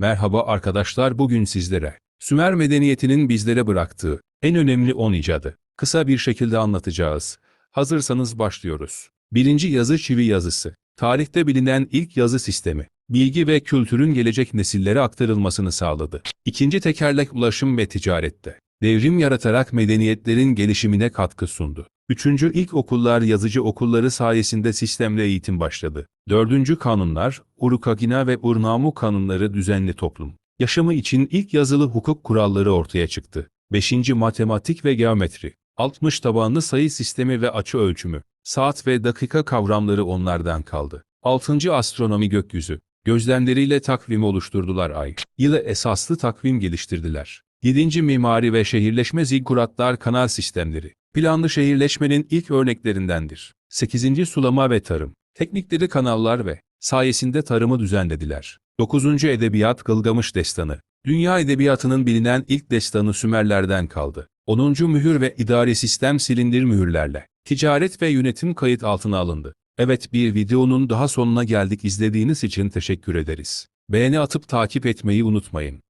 Merhaba arkadaşlar bugün sizlere Sümer medeniyetinin bizlere bıraktığı en önemli 10 icadı kısa bir şekilde anlatacağız. Hazırsanız başlıyoruz. Birinci yazı çivi yazısı. Tarihte bilinen ilk yazı sistemi. Bilgi ve kültürün gelecek nesillere aktarılmasını sağladı. İkinci tekerlek ulaşım ve ticarette. Devrim yaratarak medeniyetlerin gelişimine katkı sundu. Üçüncü ilk okullar yazıcı okulları sayesinde sistemle eğitim başladı. Dördüncü kanunlar, Urukagina ve Urnamu kanunları düzenli toplum. Yaşamı için ilk yazılı hukuk kuralları ortaya çıktı. Beşinci matematik ve geometri. 60 tabanlı sayı sistemi ve açı ölçümü. Saat ve dakika kavramları onlardan kaldı. Altıncı astronomi gökyüzü. Gözlemleriyle takvim oluşturdular ay. Yılı esaslı takvim geliştirdiler. 7. Mimari ve şehirleşme zigguratlar kanal sistemleri. Planlı şehirleşmenin ilk örneklerindendir. 8. Sulama ve tarım. Teknikleri kanallar ve sayesinde tarımı düzenlediler. 9. Edebiyat Gılgamış Destanı. Dünya edebiyatının bilinen ilk destanı Sümerlerden kaldı. 10. Mühür ve idari sistem silindir mühürlerle. Ticaret ve yönetim kayıt altına alındı. Evet bir videonun daha sonuna geldik izlediğiniz için teşekkür ederiz. Beğeni atıp takip etmeyi unutmayın.